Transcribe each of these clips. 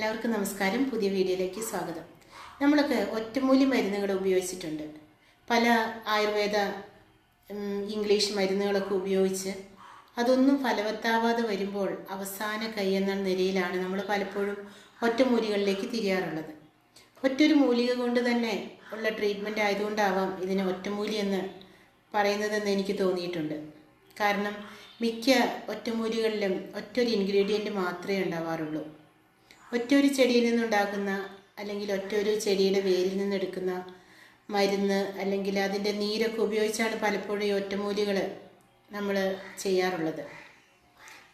എല്ലാവർക്കും നമസ്കാരം. പുതിയ വീഡിയോയിലേക്ക് സ്വാഗതം. നമ്മളൊക്കെ ഒറ്റമൂലി മരുന്നുകൾ ഉപയോഗിച്ചിട്ടുണ്ട്. പല ആയുർവേദ ഇംഗ്ലീഷ് മരുന്നുകളൊക്കെ ഉപയോഗിച്ച് അതൊന്നും ഫലവത്താവാതെ വരുമ്പോൾ അവസാന കൈ എന്ന നിലയിലാണ് നമ്മൾ പലപ്പോഴും ഒറ്റമൂലികളിലേക്ക് തിരിയാറുള്ളത്. ഒറ്റൊരു മൂലിക കൊണ്ട് തന്നെ ഉള്ള ട്രീറ്റ്മെന്റ് ആയതുകൊണ്ടാവാം ഇതിനെ ഒറ്റമൂലി എന്ന് പറയുന്നതെന്ന് എനിക്ക് തോന്നിയിട്ടുണ്ട്. കാരണം മിക്ക ഒറ്റമൂലികളിലും ഒറ്റൊരു ഇൻഗ്രീഡിയന്റ് മാത്രമേ ഉണ്ടാവാറുള്ളൂ. ഒറ്റൊരു ചെടിയിൽ നിന്നുണ്ടാക്കുന്ന അല്ലെങ്കിൽ ഒറ്റൊരു ചെടിയുടെ വേരിൽ നിന്നെടുക്കുന്ന മരുന്ന് അല്ലെങ്കിൽ അതിന്റെ നീരൊക്കെ ഉപയോഗിച്ചാണ് പലപ്പോഴും ഈ ഒറ്റമൂലികൾ നമ്മൾ ചെയ്യാറുള്ളത്.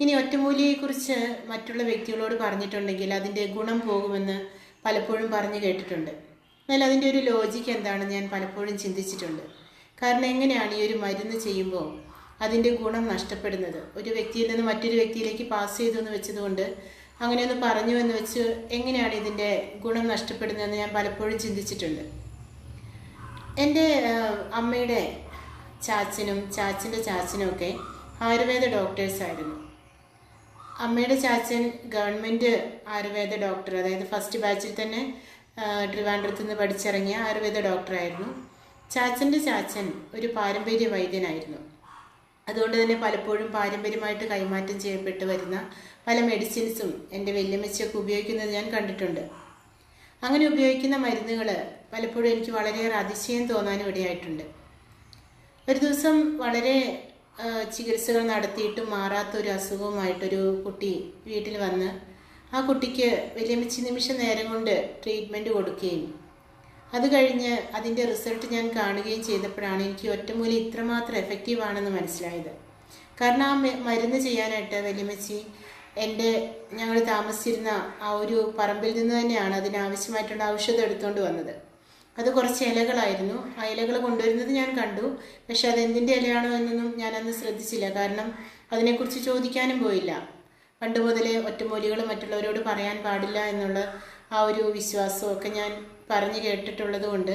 ഇനി ഒറ്റമൂലിയെക്കുറിച്ച് മറ്റുള്ള വ്യക്തികളോട് പറഞ്ഞിട്ടുണ്ടെങ്കിൽ അതിന്റെ ഗുണം പോകുമെന്ന് പലപ്പോഴും പറഞ്ഞു കേട്ടിട്ടുണ്ട്. എന്നാൽ അതിന്റെ ഒരു ലോജിക്ക് എന്താണെന്ന് ഞാൻ പലപ്പോഴും ചിന്തിച്ചിട്ടുണ്ട്. കാരണം എങ്ങനെയാണ് ഈ ഒരു മരുന്ന് ചെയ്യുമ്പോൾ അതിന്റെ ഗുണം നഷ്ടപ്പെടുന്നത്? ഒരു വ്യക്തിയിൽ നിന്ന് മറ്റൊരു വ്യക്തിയിലേക്ക് പാസ് ചെയ്തു എന്ന് വെച്ചതുകൊണ്ട് അങ്ങനെയൊന്ന് പറഞ്ഞു എന്ന് വെച്ച് എങ്ങനെയാണ് ഇതിന്റെ ഗുണം നഷ്ടപ്പെടുന്നതെന്ന് ഞാൻ പലപ്പോഴും ചിന്തിച്ചിട്ടുണ്ട്. എന്റെ അമ്മയുടെ ചാച്ചനും ചാച്ചന്റെ ചാച്ചനും ഒക്കെ ആയുർവേദ ഡോക്ടേഴ്സ് ആയിരുന്നു. അമ്മയുടെ ചാച്ചൻ ഗവൺമെന്റ് ആയുർവേദ ഡോക്ടർ അതായത് ഫസ്റ്റ് ബാച്ചിൽ തന്നെ ട്രിവാൻഡ്രത്ത് നിന്ന് പഠിച്ചിറങ്ങിയ ആയുർവേദ ഡോക്ടറായിരുന്നു ചാച്ചന്റെ ചാച്ചൻ ഒരു പാരമ്പര്യ വൈദ്യനായിരുന്നു. അതുകൊണ്ട് തന്നെ പലപ്പോഴും പാരമ്പര്യമായിട്ട് കൈമാറ്റം ചെയ്യപ്പെട്ട് വരുന്ന പല മെഡിസിൻസും എന്റെ വല്യമ്മച്ചയൊക്കെ ഉപയോഗിക്കുന്നത് ഞാൻ കണ്ടിട്ടുണ്ട്. അങ്ങനെ ഉപയോഗിക്കുന്ന മരുന്നുകൾ പലപ്പോഴും എനിക്ക് വളരെയേറെ അതിശയം തോന്നാനും ഇടയായിട്ടുണ്ട് ഒരു ദിവസം വളരെ ചികിത്സകൾ നടത്തിയിട്ടും മാറാത്തൊരു അസുഖവുമായിട്ടൊരു കുട്ടി വീട്ടിൽ വന്ന് ആ കുട്ടിക്ക് വലിയമിച്ചി നിമിഷ നേരം കൊണ്ട് ട്രീറ്റ്മെന്റ് കൊടുക്കുകയും അത് കഴിഞ്ഞ് അതിന്റെ റിസൾട്ട് ഞാൻ കാണുകയും ചെയ്തപ്പോഴാണ് എനിക്ക് ഒറ്റമൂലി ഇത്രമാത്രം എഫക്റ്റീവ് ആണെന്ന് മനസ്സിലായത്. കാരണം ആ മരുന്ന് ചെയ്യാനായിട്ട് വലിയമ്മച്ചി എന്റെ ഞങ്ങൾ താമസിച്ചിരുന്ന ആ ഒരു പറമ്പിൽ നിന്ന് തന്നെയാണ് അതിനാവശ്യമായിട്ടുള്ള ഔഷധം എടുത്തുകൊണ്ട് വന്നത്. അത് കുറച്ച് ഇലകളായിരുന്നു. ആ ഇലകൾ കൊണ്ടുവരുന്നത് ഞാൻ കണ്ടു. പക്ഷെ അത് എന്തിന്റെ ഇലയാണോ എന്നൊന്നും ഞാനന്ന് ശ്രദ്ധിച്ചില്ല. കാരണം അതിനെക്കുറിച്ച് ചോദിക്കാനും പോയില്ല. പണ്ട് മുതലേ ഒറ്റമൂലികൾ മറ്റുള്ളവരോട് പറയാൻ പാടില്ല എന്നുള്ള ആ ഒരു വിശ്വാസമൊക്കെ ഞാൻ പറഞ്ഞു കേട്ടിട്ടുള്ളത് കൊണ്ട്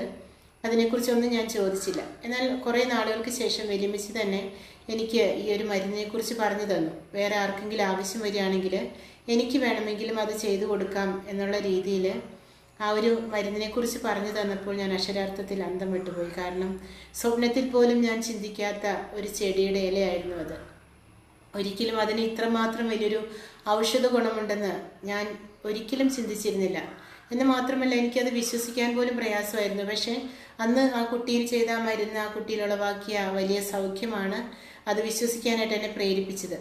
അതിനെക്കുറിച്ചൊന്നും ഞാൻ ചോദിച്ചില്ല. എന്നാൽ കുറേ നാളുകൾക്ക് ശേഷം വലിയമ്മച്ചി തന്നെ എനിക്ക് ഈ ഒരു മരുന്നിനെക്കുറിച്ച് പറഞ്ഞു തന്നു. വേറെ ആർക്കെങ്കിലും ആവശ്യം വരികയാണെങ്കിൽ എനിക്ക് വേണമെങ്കിലും അത് ചെയ്തു കൊടുക്കാം എന്നുള്ള രീതിയിൽ ആ ഒരു മരുന്നിനെക്കുറിച്ച് പറഞ്ഞു തന്നപ്പോൾ ഞാൻ അക്ഷരാർത്ഥത്തിൽ അന്തം വിട്ടുപോയി. കാരണം സ്വപ്നത്തിൽ പോലും ഞാൻ ചിന്തിക്കാത്ത ഒരു ചെടിയുടെ ഇലയായിരുന്നു അത്. ഒരിക്കലും അതിന് ഇത്രമാത്രം വലിയൊരു ഔഷധ ഗുണമുണ്ടെന്ന് ഞാൻ ഒരിക്കലും ചിന്തിച്ചിരുന്നില്ല. എന്ന് മാത്രമല്ല എനിക്കത് വിശ്വസിക്കാൻ പോലും പ്രയാസമായിരുന്നു. പക്ഷേ അന്ന് ആ കുട്ടിയിൽ ചെയ്ത മരുന്ന് ആ കുട്ടിയിൽ ഉളവാക്കിയ വലിയ സൗഖ്യമാണ് അത് വിശ്വസിക്കാനായിട്ട് എന്നെ പ്രേരിപ്പിച്ചത്.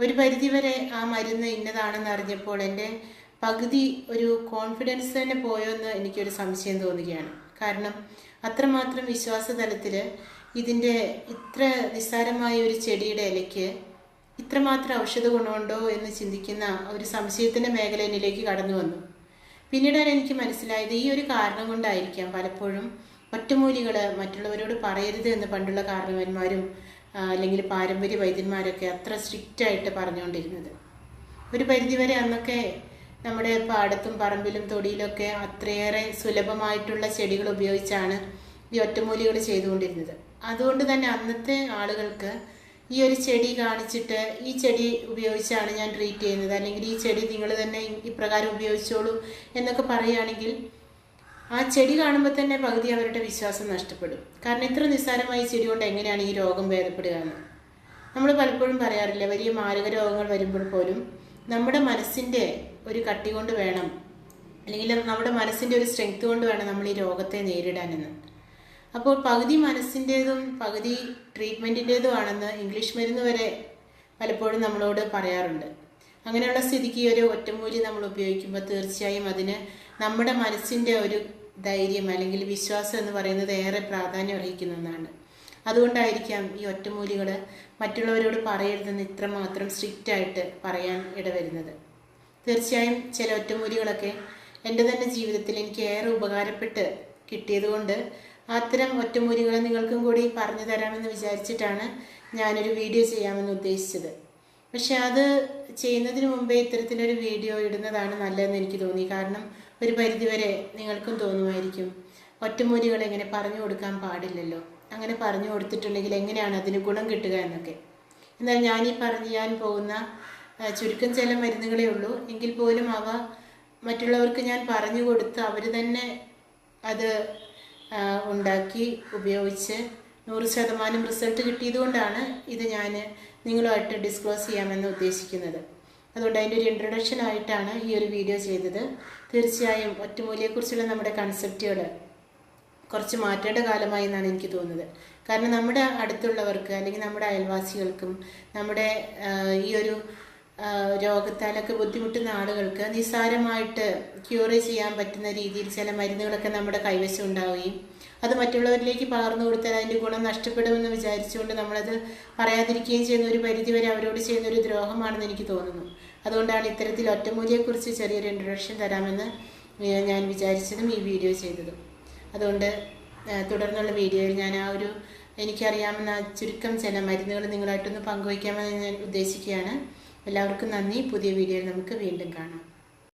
ഒരു പരിധിവരെ ആ മരുന്ന് ഇന്നതാണെന്ന് അറിഞ്ഞപ്പോൾ എന്റെ പകുതി ഒരു കോൺഫിഡൻസ് തന്നെ പോയോ എന്ന് എനിക്കൊരു സംശയം തോന്നുകയാണ്. കാരണം അത്രമാത്രം വിശ്വാസ തലത്തിൽ ഇതിന്റെ ഇത്ര നിസ്സാരമായ ഒരു ചെടിയുടെ ഇലയ്ക്ക് ഇത്രമാത്രം ഔഷധ ഗുണമുണ്ടോ എന്ന് ചിന്തിക്കുന്ന ഒരു സംശയത്തിന്റെ മേഖല എന്നിലേക്ക് കടന്നു വന്നു. പിന്നീടാണ് എനിക്ക് മനസ്സിലായത് ഈ ഒരു കാരണം കൊണ്ടായിരിക്കാം പലപ്പോഴും ഒറ്റമൂലികൾ മറ്റുള്ളവരോട് പറയരുത് എന്ന് പണ്ടുള്ള കാരണവന്മാരും അല്ലെങ്കിൽ പാരമ്പര്യ വൈദ്യന്മാരൊക്കെ അത്ര സ്ട്രിക്റ്റായിട്ട് പറഞ്ഞുകൊണ്ടിരുന്നത്. ഒരു പരിധിവരെ അന്നൊക്കെ നമ്മുടെ പാടത്തും പറമ്പിലും തൊടിയിലൊക്കെ അത്രയേറെ സുലഭമായിട്ടുള്ള ചെടികൾ ഉപയോഗിച്ചാണ് ഈ ഒറ്റമൂലികൾ ചെയ്തുകൊണ്ടിരുന്നത്. അതുകൊണ്ട് തന്നെ അന്നത്തെ ആളുകൾക്ക് ഈ ഒരു ചെടി കാണിച്ചിട്ട് ഈ ചെടി ഉപയോഗിച്ചാണ് ഞാൻ ട്രീറ്റ് ചെയ്യുന്നത്. അല്ലെങ്കിൽ ഈ ചെടി നിങ്ങൾ തന്നെ ഇപ്രകാരം ഉപയോഗിച്ചോളൂ എന്നൊക്കെ പറയുകയാണെങ്കിൽ ആ ചെടി കാണുമ്പോൾ തന്നെ പകുതി അവരുടെ വിശ്വാസം നഷ്ടപ്പെടും. കാരണം ഇത്ര നിസ്സാരമായ ചെടി കൊണ്ട് എങ്ങനെയാണ് ഈ രോഗം ഭേദപ്പെടുക എന്ന്? നമ്മൾ പലപ്പോഴും പറയാറില്ല വലിയ മാരക രോഗങ്ങൾ വരുമ്പോൾ പോലും നമ്മുടെ മനസ്സിന്റെ ഒരു കട്ടി കൊണ്ട് വേണം അല്ലെങ്കിൽ നമ്മുടെ മനസ്സിന്റെ ഒരു സ്ട്രെങ്ത് കൊണ്ട് വേണം നമ്മൾ ഈ രോഗത്തെ നേരിടാനെന്ന് അപ്പോൾ പകുതി മനസ്സിന്റേതും പകുതി ട്രീറ്റ്മെന്റിന്റേതുമാണെന്ന് ഇംഗ്ലീഷ് മരുന്ന് വരെ പലപ്പോഴും നമ്മളോട് പറയാറുണ്ട്. അങ്ങനെയുള്ള സ്ഥിതിക്ക് ഒരു ഒറ്റമൂലി നമ്മൾ ഉപയോഗിക്കുമ്പോൾ തീർച്ചയായും അതിന് നമ്മുടെ മനസ്സിന്റെ ഒരു ധൈര്യം അല്ലെങ്കിൽ വിശ്വാസം എന്ന് പറയുന്നത് ഏറെ പ്രാധാന്യം അർഹിക്കുന്ന ഒന്നാണ്. അതുകൊണ്ടായിരിക്കാം ഈ ഒറ്റമൂലികൾ മറ്റുള്ളവരോട് പറയരുതെന്ന് ഇത്രമാത്രം സ്ട്രിക്റ്റ് ആയിട്ട് പറയാൻ ഇടവരുന്നത്. തീർച്ചയായും ചില ഒറ്റമൂലികളൊക്കെ എന്റെ തന്നെ ജീവിതത്തിൽ എനിക്ക് ഏറെ ഉപകാരപ്പെട്ട് കിട്ടിയതുകൊണ്ട് അത്തരം ഒറ്റമൂലികൾ നിങ്ങൾക്കും കൂടി പറഞ്ഞു തരാമെന്ന് വിചാരിച്ചിട്ടാണ് ഞാനൊരു വീഡിയോ ചെയ്യാമെന്ന് ഉദ്ദേശിച്ചത്. പക്ഷെ അത് ചെയ്യുന്നതിന് മുമ്പേ ഇത്തരത്തിലൊരു വീഡിയോ ഇടുന്നതാണ് നല്ലതെന്ന് എനിക്ക് തോന്നി. കാരണം ഒരു പരിധിവരെ നിങ്ങൾക്കും തോന്നുമായിരിക്കും ഒറ്റമൂലികൾ എങ്ങനെ പറഞ്ഞു കൊടുക്കാൻ പാടില്ലല്ലോ. അങ്ങനെ പറഞ്ഞു കൊടുത്തിട്ടുണ്ടെങ്കിൽ എങ്ങനെയാണ് അതിന് ഗുണം കിട്ടുക എന്നൊക്കെ. എന്നാൽ ഞാനീ പറഞ്ഞു ഞാൻ പോകുന്ന ചുരുക്കം ചില മരുന്നുകളേ ഉള്ളൂ. എങ്കിൽ പോലും അവ മറ്റുള്ളവർക്ക് ഞാൻ പറഞ്ഞു കൊടുത്ത് അവർ തന്നെ അത് ഉണ്ടാക്കി ഉപയോഗിച്ച് നൂറ് ശതമാനം റിസൾട്ട് കിട്ടിയതുകൊണ്ടാണ് ഇത് ഞാൻ നിങ്ങളുമായിട്ട് ഡിസ്ക്ലോസ് ചെയ്യാമെന്ന് ഉദ്ദേശിക്കുന്നത്. അതുകൊണ്ട് അതിന്റെ ഒരു ഇൻട്രൊഡക്ഷൻ ആയിട്ടാണ് ഈ ഒരു വീഡിയോ ചെയ്തത്. തീർച്ചയായും ഒറ്റമൂലിയെക്കുറിച്ചുള്ള നമ്മുടെ കൺസെപ്റ്റുകൾ കുറച്ച് മാറ്റേണ്ട കാലമായി എന്നാണ് എനിക്ക് തോന്നുന്നത്. കാരണം നമ്മുടെ അടുത്തുള്ളവർക്ക് അല്ലെങ്കിൽ നമ്മുടെ അയൽവാസികൾക്കും നമ്മുടെ ഈ ഒരു രോഗത്താലൊക്കെ ബുദ്ധിമുട്ടുന്ന ആളുകൾക്ക് നിസ്സാരമായിട്ട് ക്യൂർ ചെയ്യാൻ പറ്റുന്ന രീതിയിൽ ചില മരുന്നുകളൊക്കെ നമ്മുടെ കൈവശം ഉണ്ടാവുകയും അത് മറ്റുള്ളവരിലേക്ക് പകർന്നു കൊടുത്താൽ അതിന്റെ ഗുണം നഷ്ടപ്പെടുമെന്ന് വിചാരിച്ചുകൊണ്ട് നമ്മളത് പറയാതിരിക്കുകയും ചെയ്യുന്ന ഒരു പരിധിവരെ അവരോട് ചെയ്യുന്ന ഒരു ദ്രോഹമാണെന്ന് എനിക്ക് തോന്നുന്നു. അതുകൊണ്ടാണ് ഇത്തരത്തിൽ ഒറ്റമൂലിയെക്കുറിച്ച് ചെറിയൊരു ഇൻട്രൊഡക്ഷൻ തരാമെന്ന് ഞാൻ വിചാരിച്ചതും ഈ വീഡിയോ ചെയ്തതും. അതുകൊണ്ട് തുടർന്നുള്ള വീഡിയോയിൽ ഞാൻ ആ ഒരു എനിക്കറിയാവുന്ന ആ ചുരുക്കം ചില മരുന്നുകൾ നിങ്ങളായിട്ടൊന്ന് പങ്കുവയ്ക്കാമെന്ന് ഞാൻ ഉദ്ദേശിക്കുകയാണ്. എല്ലാവർക്കും നന്ദി. പുതിയ വീഡിയോയിൽ നമുക്ക് വീണ്ടും കാണാം.